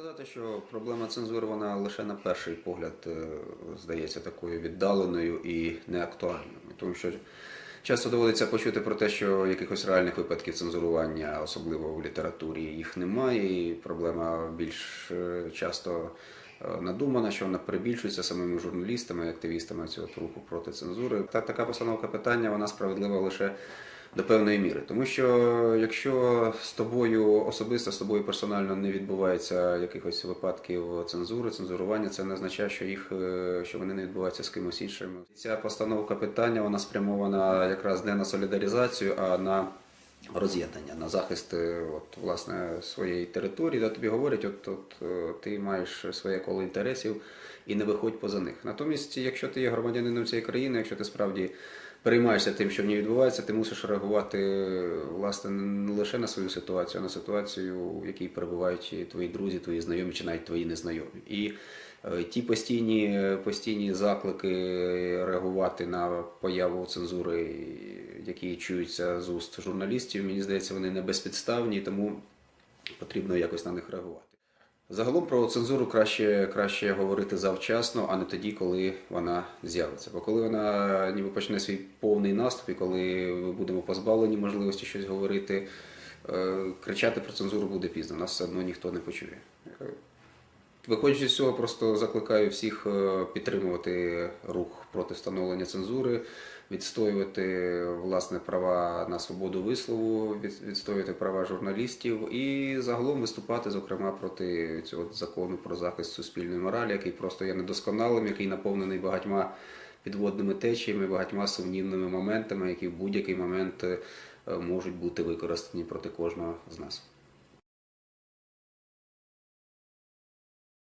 сказати, що проблема цензури вона лише на перший погляд е, здається такою віддаленою і неактуальною. Тому що часто доводиться почути про те, що якихось реальних випадків цензурування, особливо в літературі, їх немає, і проблема більш е, часто е, надумана, що вона перебільшується самими журналістами, активістами цього руху проти цензури. Та така постановка питання вона справедлива лише до певної міри. Тому що якщо з тобою особисто, з тобою персонально не відбувається якихось випадків цензури, цензурування, це не означає, що їх е, що вони не відбуваються з кимось іншим. Ця постановка питання вона спрямована якраз не на солідаризацію, а на роз'єднання, на захист е, от, власне своєї території, де тобі говорять, от, от е, ти маєш своє коло інтересів і не виходь поза них. Натомість, якщо ти є громадянином цієї країни, якщо ти справді переймаєшся тим, що в ній відбувається, ти мусиш реагувати власне не лише на свою ситуацію, а на ситуацію, в якій перебувають твої друзі, твої знайомі чи навіть твої незнайомі. І е, ті постійні, постійні заклики реагувати на появу цензури, які чуються з уст журналістів, мені здається, вони не безпідставні, тому потрібно якось на них реагувати. Загалом про цензуру краще, краще говорити завчасно, а не тоді, коли вона з'явиться. Бо коли вона ніби почне свій повний наступ, і коли ми будемо позбавлені можливості щось говорити, е, кричати про цензуру буде пізно, нас все одно ніхто не почує. Виходячи з цього, просто закликаю всіх е, підтримувати рух проти встановлення цензури, відстоювати власне права на свободу вислову, відстоювати права журналістів і загалом виступати, зокрема, проти цього закону про захист суспільної моралі, який просто є недосконалим, який наповнений багатьма підводними течіями, багатьма сумнівними моментами, які в будь-який момент е, можуть бути використані проти кожного з нас.